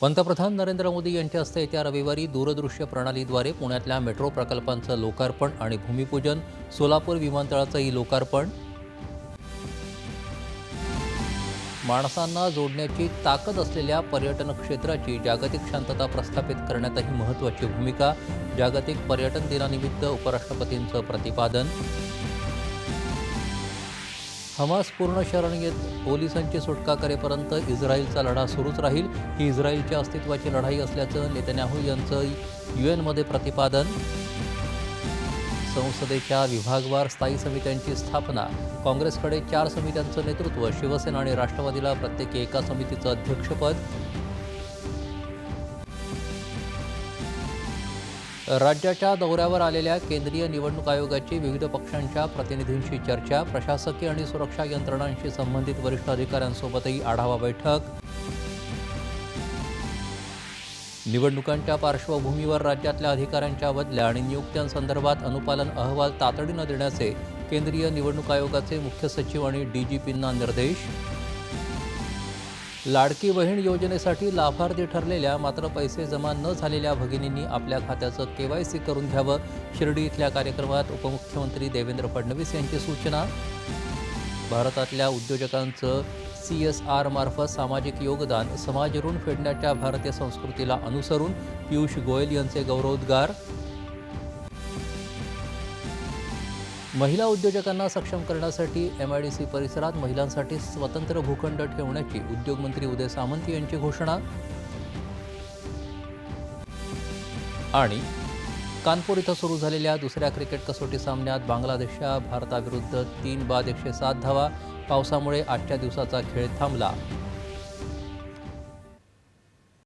पंतप्रधान नरेंद्र मोदी यांच्या हस्ते येत्या रविवारी दूरदृश्य प्रणालीद्वारे पुण्यातल्या मेट्रो प्रकल्पांचं लोकार्पण आणि भूमिपूजन सोलापूर विमानतळाचंही लोकार्पण माणसांना जोडण्याची ताकद असलेल्या पर्यटन क्षेत्राची जागतिक शांतता प्रस्थापित करण्यातही महत्त्वाची भूमिका जागतिक पर्यटन दिनानिमित्त उपराष्ट्रपतींचं प्रतिपादन. हमास पूर्ण शरण घेत पोलिसांची सुटका करेपर्यंत इस्रायलचा लढा सुरूच राहील. ही इस्रायलच्या अस्तित्वाची लढाई असल्याचं नेतन्याहू यांचं यू एनमध्ये प्रतिपादन. संसदेच्या विभागवार स्थायी समित्यांची स्थापना. काँग्रेसकडे चार समित्यांचं नेतृत्व शिवसेना आणि राष्ट्रवादीला प्रत्येकी एका समितीचं अध्यक्षपद. राज्याच्या दौऱ्यावर आलेल्या केंद्रीय निवडणूक आयोगाची विविध पक्षांच्या प्रतिनिधींशी चर्चा प्रशासकीय आणि सुरक्षा यंत्रणांशी संबंधित वरिष्ठ अधिकाऱ्यांसोबतही आढावा बैठक. निवडणुकांच्या पार्श्वभूमीवर राज्यातल्या अधिकाऱ्यांच्या बदल्या आणि नियुक्त्यांसंदर्भात अनुपालन अहवाल तातडीनं देण्याचे केंद्रीय निवडणूक आयोगाचे मुख्य सचिव आणि डीजीपींना निर्देश. लाडकी बहीण योजनेसाठी लाभार्थी ठरलेल्या मात्र पैसे जमा न झालेल्या भगिनींनी आपल्या खात्याचं के वाय सी करून घ्यावं. शिर्डी इथल्या कार्यक्रमात उपमुख्यमंत्री देवेंद्र फडणवीस यांची सूचना. भारतातल्या उद्योजकांचं सी एस आर मार्फत सामाजिक योगदान समाज ऋण फेडण्याच्या भारतीय संस्कृतीला अनुसरून पियुष गोयल यांचे गौरवोद्गार. महिला उद्योजकांना सक्षम करण्यासाठी एम आय डी सी परिसरात महिलांसाठी स्वतंत्र भूखंड ठेवण्याची उद्योगमंत्री उदय सामंत यांची घोषणा. आणि कानपूर इथं सुरू झालेल्या दुसऱ्या क्रिकेट कसोटी सामन्यात बांगलादेशच्या भारताविरुद्ध तीन बाद एकशे सात धावा. पावसामुळे आजच्या दिवसाचा खेळ थांबला.